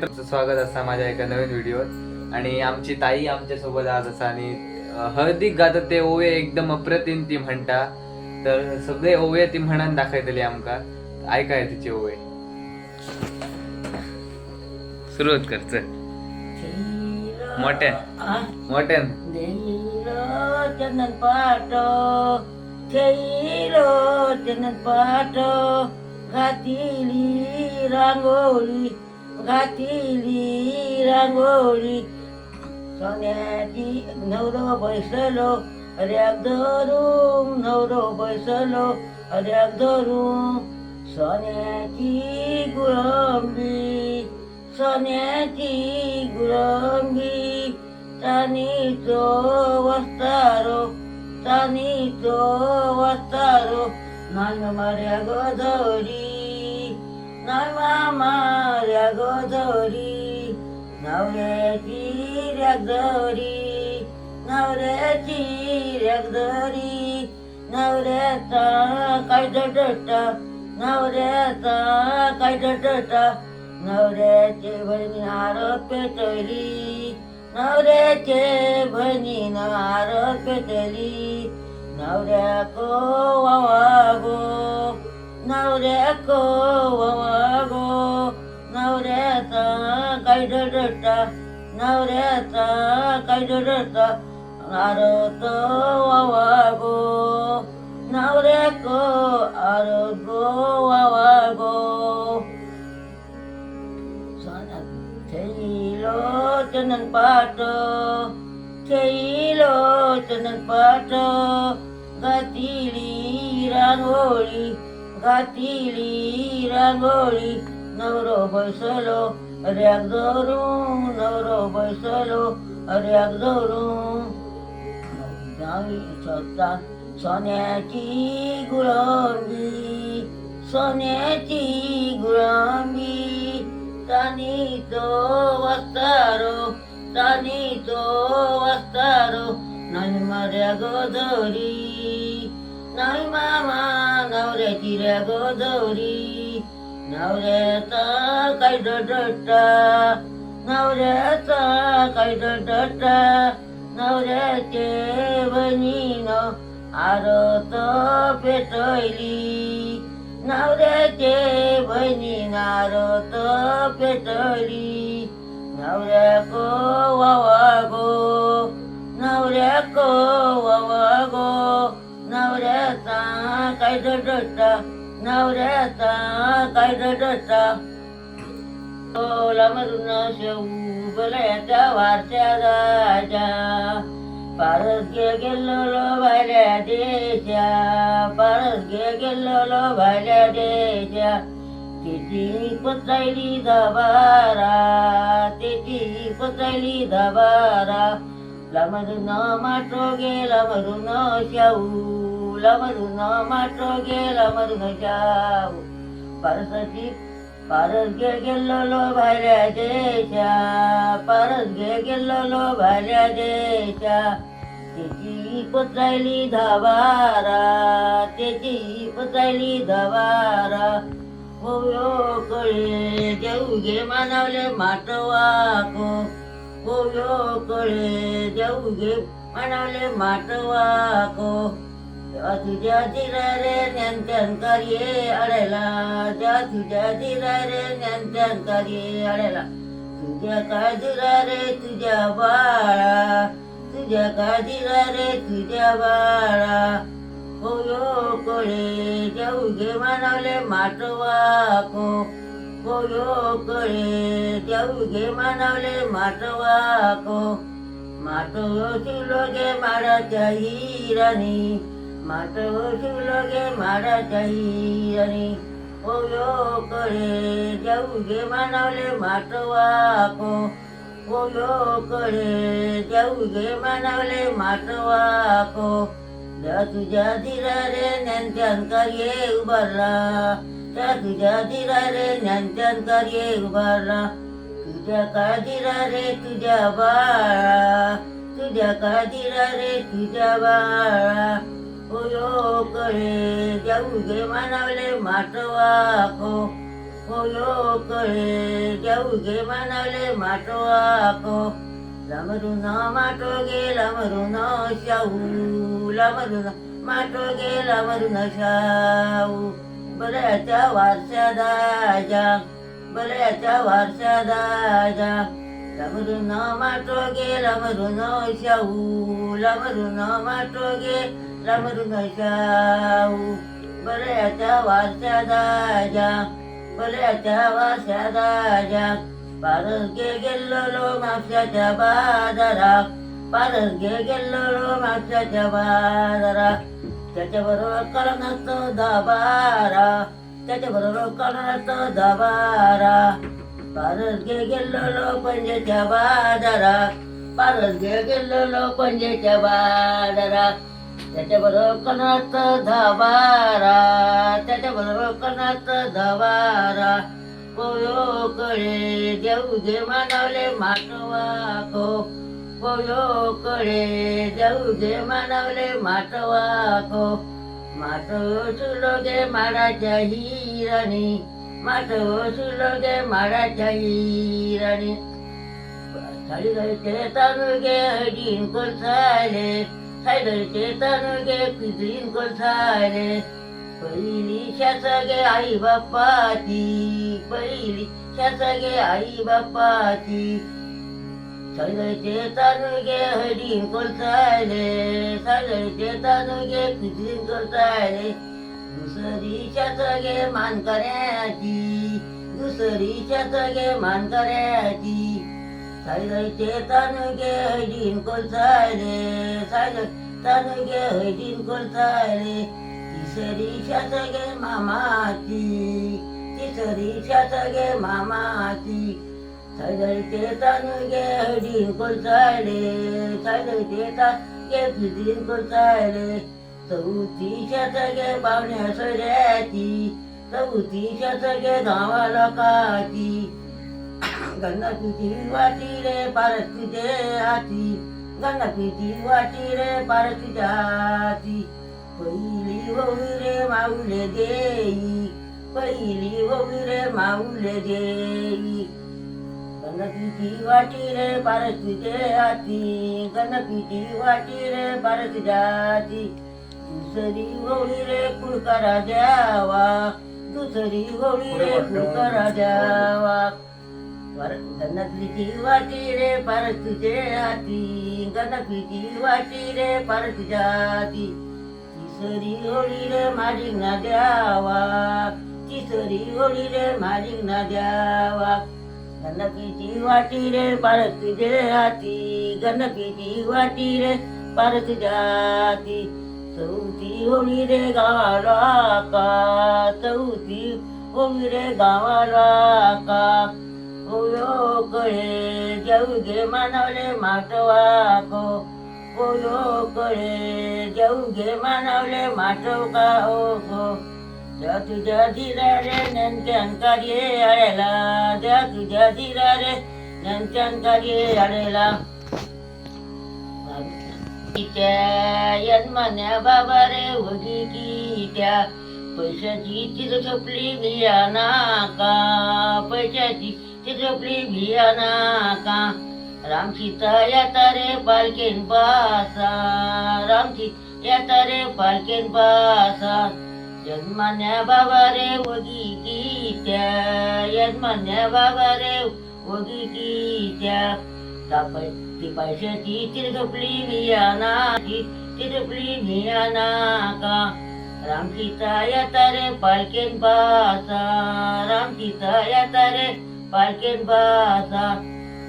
तुमचं स्वागत असा माझ्या एका नवीन व्हिडिओत. आणि आमची ताई आमच्यासोबत आज असा आणि हळदीक गाता ते ओवे एकदम अप्रतिम ती म्हणता. तर सगळे ओवे ती म्हणून दाखयतली आमका. ऐकाय तिचे ओवे. सुरुवात कर चल. मोठ्यान. मोठ्यान. चंदन पाट खेळलो चंदन पाट घातिली रांगोळी. घातिली रांगोळी सोन्याची नवरो बैसलो अऱ्याक धरून नवरो बैसलो अऱ्याक धरून सोन्याची गुळंबी सोन्याची गुळंबी चानीचो वस्तारो चानीचो वस्तारो नाय मार्या गोधरी नाय मार्या गोधरी नवऱ्याची रॅगदरी नवऱ्याची रॅगदरी नवऱ्याचा काय डटा नवऱ्याचा काय डटा नवऱ्याचे बहिणी आरोप पेटली नवऱ्याचे बहिणी आरोप पेटली नवऱ्या को वागो 나오래 악고 와와고 나우레다. 가이르르다 나우레다. 가이르르다. 나루도 와와고 나오래 악고 아루고 와와고. 선악 제일로 저는 빠져 제일로 저는 빠져 가tilirang oli गातिली रांगोळी नवरो बैसलो अऱ्याक धरून नवरो बैसलो अऱ्याक धरून जावी स्वतः सोन्याची गुळंबी सोन्याची गुळंबी तानीचो वस्तारो तानीचो वस्तारो नाही मार्या गोधरी नाही तिऱ्या गोदौरी नवऱ्याचा काय डटा नवऱ्याचा काय डटा नवऱ्याचे बनीन आरत पेटली नवऱ्याचे बनीन आरत पेटली नवऱ्या को वागो नवऱ्या को वागो काय डटा नवऱ्याचा काय डटा ओला मरून शेऊ बलयाच्या वारच्या राजा. पारस घे गेलो भायल्या देशा पारस घे गेलो भायल्या देशा. तेची पचायली दबारा तेची पचायली दबारा. लमधून माटो गेला मधून शाऊ लमरून माटो गेला मरून शाऊ पारसाची पारस गे गेलो भायल्या देशा पारस गे गेलो भायल्या देशा त्याची पचायली धावारा त्याची पचायली धावारा होयो कळे देऊ घे मानवले माटवाको होयो कळे देऊ घे मानवले माटवाको वाको. तुझ्या धीरा रे ज्ञान कार्ये अडेला त्या तुझ्या धीरा रे ज्ञान कार्ये अडेला तुझ्या काय धीरा रे तुझ्या बाळा तुझ्या काय धीरा रे तुझ्या बाळा होयो कळे जाऊ घे मानवले माटवाको होयो कळे जाऊ घे मानवले माटवाको माटो शिवलो गे माडाच्या हिराणी माटो शिवलो गे माडाच्या हिराणी होयो कळे जाऊ घे मानवले माटवाको ओयो कळे जाऊ घे मानवले माटवाको त्या तुझ्या धीरा रे ज्ञान कार्ये उभारला. त्या तुझ्या धीरा रे ज्ञान कार्ये उभारला. तुझ्या काळजीरा रे तुझ्या बाळा? तुझ्या काळजीरा रे तुझ्या बाळा? होयो कळे जाऊ गे मानवले माटवाको कोयो कळे जाऊ गे मानवले माटोवाको न माटो गे लामरून शाहू. न माटो गे लामरून शाहू. बऱ्याच्या वारशा दाजा बऱ्याच्या वारशा दाजा. न माटो गे लामरून शाहू. न माटो गे लामरून शाहू बऱ्याच्या वारशा दाजा बऱ्याच्या वारशा दाजा पारस गे गेल्लो मागच्याच्या बाजारात पारस गे गेल्लो मागच्याच्या बाजारात त्याच्याबरोबर करणार दाबारा त्याच्याबरोबर करणार दाबारा। पारस गे गेल्लो पंजेच्या बाजारात पारस गे गेल्लो पंजेच्या बाजारात त्याच्याबरोबर करणार धाबारा त्याच्याबरोबर करणार धबारा पोयो कडे देऊ घे मानवले माटवाको पोयो कडे देऊ घे मानवले माटवाको माटो सुलोगे माडाच्या हिराणी. माटो सुलोगे माडाच्या हिराणी. साडीचे तानुगे हडीन कोलसाले साडीचे गे पितळीन कोलसाले पहिली शासगे आई बाप्पाची पहिली शासगे आई बापाची. बाप्पाची साडीचे तानुगे हडीन कोलसाले साडीचे गे पितळीन कोलसाले दुसरी शासगे मानकऱ्याची दुसरी शासगे मानकऱ्याची सायले रे हैदीन कोलसायले सायले तानुगे हैदीन रे तिसरी शासगे मामाती तिसरी शासगे मामाची सायले तानुगे हैदीन कोलसायले सायले तानुगे फिदीन कोलसायले चौथी शासगे पाहुण्या सोऱ्याची चौथी शासगे गावा लोकाची गंगापीठी वाटी रे पारस तुझे हाती. गंगापीठी वाटी रे पारस तुझ्या हाती. पहिली होळी रे माऊले देई. पहिली होळी रे माऊले देई. गंगापीठी वाटी रे पारस तुझे हाती. गंगापीठी वाटी रे पारस तुझ्या हाती. दुसरी होळी रे कुळकरा द्यावा. दुसरी होळी रे कुळकरा द्यावा. गणपतीची वाटी रे पार तुझे हाती गणपतीची वाटी रे पार तुझ्या हाती तिसरी रे माझी ना द्यावा. तिसरी ओळी रे माझी ना द्यावा. गणपतीची वाटी रे पार तुझे हाती गणपतीची वाटी रे पार तुझ्या हाती चौथी होळी रे गावाला का? चौथी होळी रे गावाला का? ओयो कळे जाऊ गे मानवले माटवाको ओयो कळे जाऊ गे मानवले माटव का ओ गो त्या तुझ्या धीरा रे नंत्यान कार्ये आळेला त्या तुझ्या धीरा रे नंत्यान कार्ये आळेला त्या यन्मान्या बाबा रे उगी की त्या पैशाची चिर सोपली बियाना का पैशाची चिरपली भियाना का? राम सीता येता रे पालकेन पासा. राम सीता येता रे पालकेन पासा. यजमान्या बाबा रे वगी की त्या. यजमान्या बाबा रे वगी की त्या. तापय ती पैशाची चिरपली भियाना चिरपली भियाना का? राम सीता येता रे पालकेन पासा. राम सीता येता रे पालकेन बासा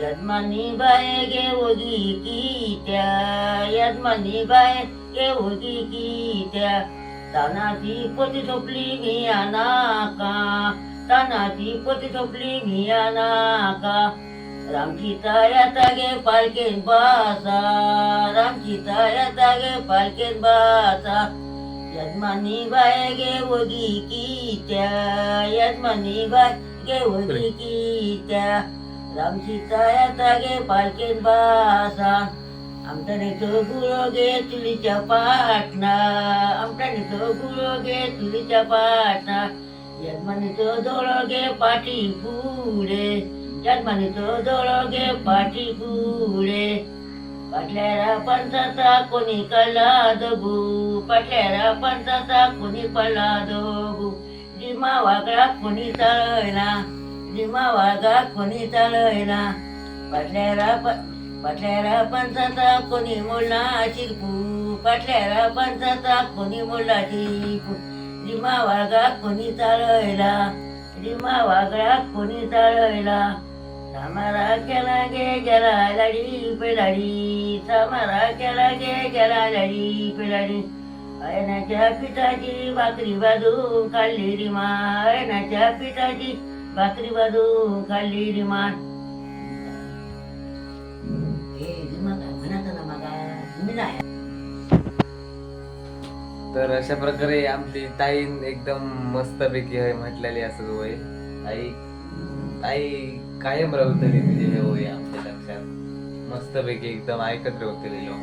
यजमानी बाय गे ओगी की त्या यजमानी बाय गे ओगी की त्या तानाची पोती झोपली मी का? तानाची पोती झोपली मी का? रामची येता गे पालकेन बासा रामची येता गे पालकेन बासा यजमानी बाय गे ओगी की त्या यजमानी बाय गे ओगी की त्या रामसीता येता गे पालकेन बासा. आमच्याने तो गुळो गे चुलीच्या पाटणा. आमच्याने तो गुळो गे तुलीच्या पाटणा. जन्मानितो दोळगे पाठी पुढे. जन्मानितो दोळगे पाठी पुढे. पाटल्यारा पंचाचा कोणी कला दगू पाटल्यारा पंचाचा कोणी पडला दगू जिमा वागळा कोणी चालयना रिमा वागा कोणी चालयना पाटल्यारा प- पाटल्यारा पंचाचा कोणी मोडला शिरपू पाटल्यारा पंचाचा कोणी मोडला शिरपू रिमा वागा कोणी चालयला रिमा वागळा कोणी चालयला सामारा केला गे गेला लाडी पेलाडी. सामारा केला गे गेला लाडी पेलाडी. अयनाच्या पिठाची भाकरी बाजू खाल्ली रिमा अयनाच्या पिठाची भाकरी बाजू खाल्ली रिमा तर अशा प्रकारे आमची ताई एकदम मस्तपैकी आहे म्हटलेली असं होय. ताई ताई कायम राहतली म्हणजे हे होय आमच्या लक्षात. मस्तपैकी एकदम ऐकत राहतलेलो